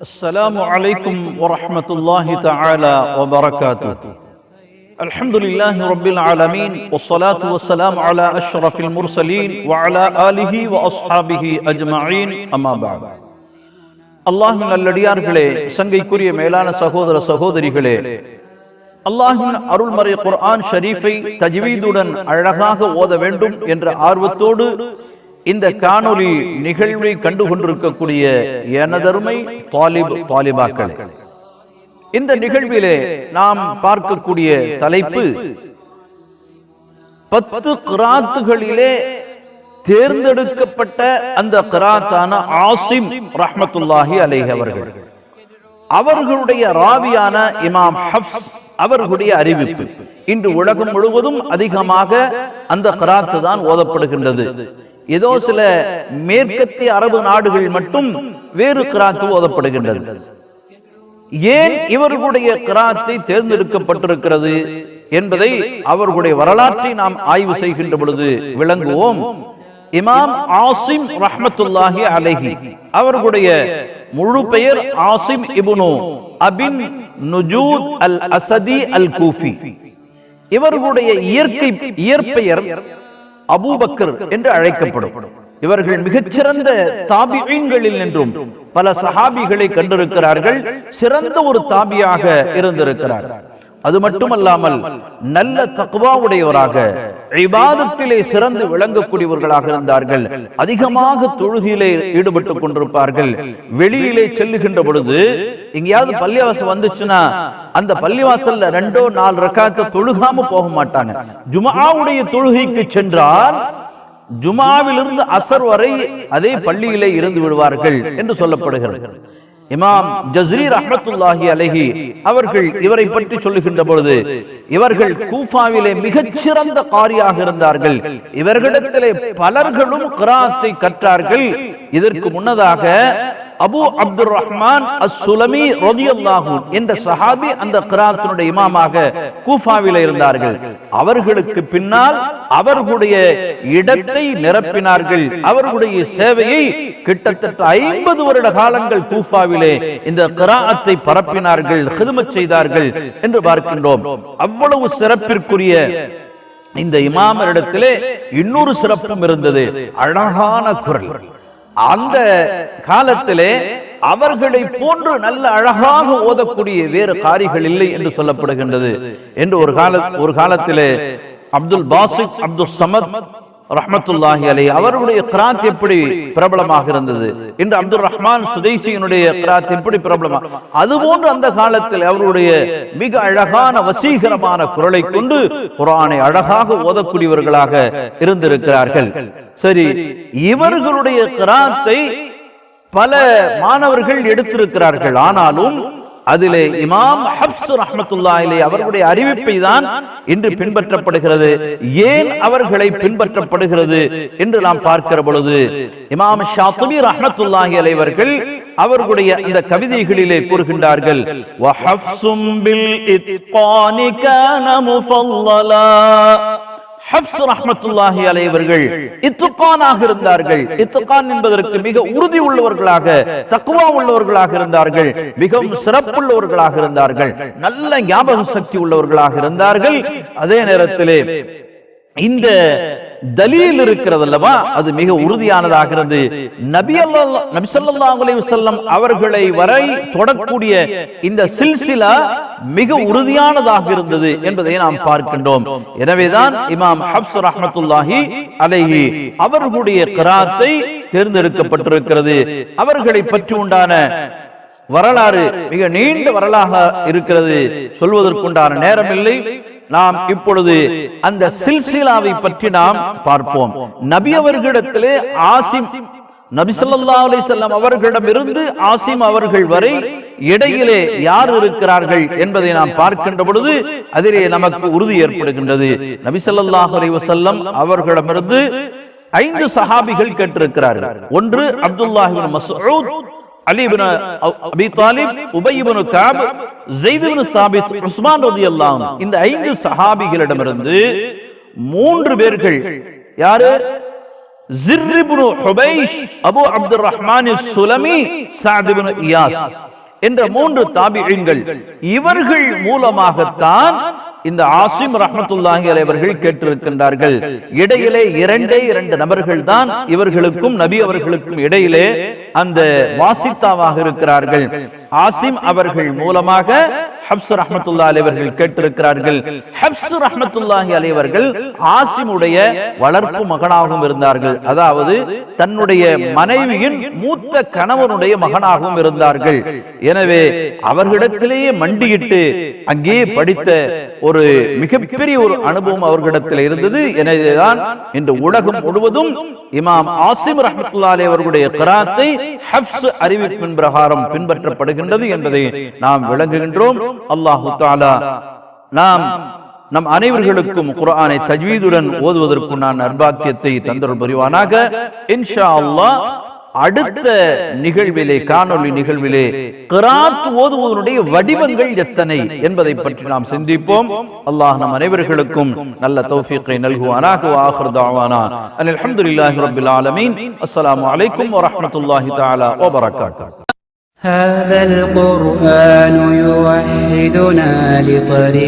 السلام عليكم ورحمة الله تعالى وبركاته الحمد لله رب العالمين والصلاة والسلام على أشرف المرسلين وعلى آله وأصحابه أجمعين أما بعد அல்லாஹின் நல்லடியார்களே சங்கைக்குரிய மேலான சகோதர சகோதரிகளே அல்லாஹின் அருள்மறை குர்ஆன் ஷரீஃபை தஜ்வீதுடன் அழகாக ஓத வேண்டும் என்ற ஆர்வத்தோடு இந்த காணொளி நிகழ்வை கண்டு கொண்டிருக்கக்கூடிய எனதருமை தாலிப் தாலிபாக்கள். இந்த நிகழ்விலே நாம் பார்க்கக்கூடிய தலைப்பு பத்து கிராத்துகளிலே தேர்ந்தெடுக்கப்பட்ட அந்த கிராத்தான ஆசிம் ரஹ்மத்துல்லாஹி அலைஹி அவர்கள். அவர்களுடைய ராவியான இமாம் ஹப்ஸ் அவர்களுடைய அறிவிப்பு. இன்று உலகம் முழுவதும் அதிகமாக அந்த கிராத்து தான் ஓதப்படுகின்றது. ஏதோ சில மேற்கத்திய அரபு நாடுகள் மட்டும் வேறு கிராத்து ஓதப்படுகின்றது. ஏன் இவர்களுடைய கிராத்தை தேர்ந்தெடுக்கப்பட்டிருக்கிறது என்பதை அவர்களுடைய வரலாற்றை நாம் ஆய்வு செய்கின்ற பொழுது விளங்குவோம். இமாம் ஆசிம் ரஹ்மத்துல்லாஹி அலைஹி. அவர்களுடைய முழு பெயர் ஆசிம் இப்னு அபின் நுஜூத் அல் அசதி அல் கூஃபி இவர்களுடைய இயற்கை இயற்பெயர் அபூபக்கர் என்று அழைக்கப்படும். இவர்கள் மிகச்சிறந்த தாபிகளில் நின்றும் பல சஹாபிகளை கண்டிருக்கிறார்கள். சிறந்த ஒரு தாபியாக இருந்திருக்கிறார். அது மட்டுமல்லாமல் நல்ல தக்குவாவுடையவராக இபாதத்திலே சிறந்து விளங்கக்கூடியவர்களாக இருந்தார்கள். அதிகமாக தொழுகையிலே ஈடுபட்டுக் கொண்டிருப்பார்கள். வெளியிலே செல்லுகின்ற பொழுது எங்கேயாவது பள்ளிவாசல் வந்துச்சுன்னா அந்த பள்ளிவாசல்ல ரெண்டோ நாலு ரக்காத்த தொழுகாம போக மாட்டாங்க. ஜுமாவுடைய தொழுகைக்கு சென்றால் ஜுமாவிலிருந்து அசர் வரை அதே பள்ளியிலே இருந்து விடுவார்கள் என்று சொல்லப்படுகிறது. இமாம் ஜஸ்ரீ ரஹமத்துல்லாஹி அலஹி அவர்கள் இவரை பற்றி சொல்லுகின்ற பொழுது இவர்கள் கூஃபாவிலே மிகச்சிறந்த காரியாக இருந்தார்கள். இவர்களிடத்திலே பலர்களும் கிராத்தை கற்றார்கள். இதற்கு முன்னதாக அபு அப்துல் ரஹ்மான் அஸ்ஸுலமி ரதியல்லாஹு என்ற சஹாபி அந்த கிராத்தினுடைய இமாமாக கூஃபாவில் இருந்தார்கள். அவர்களுக்கு பின்னால் அவர்களுடைய இடத்தை நிரப்பினார்கள். அவர்களுடைய சேவையை கிட்டத்தட்ட ஐம்பது வருட காலங்கள் கூஃபாவிலே இந்த கிராத்தை பரப்பினார்கள் ஹிதுமச் செய்தார்கள் என்று பார்க்கின்றோம். அவ்வளவு சிறப்பிற்குரிய இந்த இமாமரிடத்திலே இன்னொரு சிறப்பும் இருந்தது. அழகான குரல். அந்த காலத்திலே அவர்களை போன்று நல்ல அழகாக ஓதக்கூடிய வேறு காரிகள் இல்லை என்று சொல்லப்படுகின்றது. என்று ஒரு கால ஒரு காலத்திலே அப்துல் பாசிக் அப்துல் சமத் ரஹமத்துல்லாஹி அலை அவர்களுடைய கிராத் எப்படி பிரபலமாக இருந்தது? இன்று அப்துல் ரஹ்மான் சுதைசியினுடைய கிராத் எப்படி பிரபலமா? அதுபோன்று அந்த காலத்தில் அவருடைய மிக அழகான வசீகரமான குரலை கொண்டு குரானை அழகாக ஓதக்கூடியவர்களாக இருந்திருக்கிறார்கள். சரி இவர்களுடைய கிராத்தை பல மாணவர்கள் எடுத்திருக்கிறார்கள். ஆனாலும் அதிலே இமாம் ஹப்ஸ் ரஹமத்துல்லாஹிலே அவர்களுடைய அறிவிப்பை தான் இன்று பின்பற்றப்படுகிறது. ஏன் அவர்களை பின்பற்றப்படுகிறது என்று நாம் பார்க்கிற பொழுது இமாம் ஷாத்துபி ரஹமத்துல்லாஹி அலைவர்கள் அவர்களுடைய இந்த கவிதைகளிலே கூறுகின்றார்கள். வஹப்சும் பில் இத்கானி கான முஃபல்லலா இருந்தார்கள். இத்துக்கான் என்பதற்கு மிக உறுதி உள்ளவர்களாக தக்குவா உள்ளவர்களாக இருந்தார்கள். மிகவும் சிறப்புள்ளவர்களாக இருந்தார்கள். நல்ல ஞாபக சக்தி உள்ளவர்களாக இருந்தார்கள். அதே நேரத்திலே இந்த தலீல் இருக்கிறது அல்லவா அது மிக உறுதியானதாகிறது நபி அல்லா நபி ஸல்லல்லாஹு அலைஹி வஸல்லம் அவர்களை வரை தொடக்கூடிய இந்த சில்சிலா மிக உறுதியானதாக இருந்தது என்பதை நாம் பார்க்கின்றோம். எனவேதான் இமாம் ஹப்ஸ் ரஹமத்துல்லாஹி அலைஹி அவர்களுடைய கிராத்தை தேர்ந்தெடுக்கப்பட்டிருக்கிறது. அவர்களை பற்றி உண்டான வரலாறு மிக நீண்ட வரலாக இருக்கிறது. சொல்வதற்குண்டான நேரம் இல்லை நாம் இப்பொழுது அந்த சில்சிலாவை பற்றி நாம் பார்ப்போம். நபி அவர்களிடத்திலே ஆசிம் நபி ஸல்லல்லாஹு அலைஹி வஸல்லம் அவர்களிடமிருந்து ஆசிம் அவர்கள் வரை இடையிலே யார் இருக்கிறார்கள் என்பதை நாம் பார்க்கின்ற பொழுது அதிலே நமக்கு உறுதி ஏற்படுகின்றது. நபி ஸல்லல்லாஹு அலைஹி வஸல்லம் அவர்களிடமிருந்து ஐந்து சஹாபிகள் கேட்டிருக்கிறார்கள். ஒன்று அப்துல்லாஹிபின் மசூத் அலி இப்னு அபி தாலிப் உபய் இப்னு கஅப் ஸைத் இப்னு சாபித் உஸ்மான் ரலியல்லாஹு அன்ஹு. இந்த ஐந்து சஹாபிகளிடமிருந்து மூன்று பேர்கள் யாரு? Zir ibn Hubaish Abu Abdur Rahman Sulami Saad ibn Iyas. என்ற மூன்று தாபிஈன்கள் இவர்கள் மூலமாகத்தான் இந்த ஆசிம் ரஹமத்துல்லாஹி அலைவர்கள் கேட்டிருக்கின்றார்கள். இடையிலே இரண்டே இரண்டு நபர்கள் தான் இவர்களுக்கும் நபி அவர்களுக்கும் இடையிலே அந்த வாசித்தாவாக இருக்கிறார்கள். ஆசிம் அவர்கள் மூலமாக ஹப்சு ரஹமத்துல்லா அலைவர்கள் கேட்டிருக்கிறார்கள். ஹப்சு ரஹமத்துல்லாஹி அலைவர்கள் ஆசிமுடைய வளர்ப்பு மகனாகவும் இருந்தார்கள். அதாவது தன்னுடைய மனைவியின் மூத்த கணவனுடைய மகனாகவும் இருந்தார்கள். எனவே அவர்களிடத்திலேயே மண்டியிட்டு அங்கேயே படித்த ஒரு மிகப்பெரிய ஒரு அனுபவம் அவர்களிடத்தில் இருந்தது. எனவேதான் இன்று உலகம் முழுவதும் இமாம் ஆசிம் ரஹமத்துல்லாலே அவர்களுடைய கராத்தை ஹப்ஸ் அறிவிப்பின் பிரகாரம் பின்பற்றப்படுகின்றது என்பதை நாம் விளங்குகின்றோம். அல்லாஹு தாலா நாம் நம் அனைவர்களுக்கும் குரானை தஜ்வீதுடன் ஓதுவதற்குண்டான நர்பாக்கியத்தை தந்தருள் புரிவானாக. இன்ஷா அல்லாஹ் அடுத்த நிகழ்விலே காணொலி நிகழ்விலே கிராத் ஓதுவதனுடைய வடிவங்கள் எத்தனை என்பதை பற்றி நாம் சிந்திப்போம். அல்லாஹ் நம் அனைவர்களுக்கும் நல்ல தௌஃபீக்கை நல்குவானாக. ஆஹிர் தாவானா. அல்ஹம்துலில்லாஹி ரப்பில் ஆலமீன். அஸ்ஸலாமு அலைக்கும் வரஹ்மத்துல்லாஹி தஆலா வ பரக்காத்துஹு هذا القرآن يوحدنا لطريق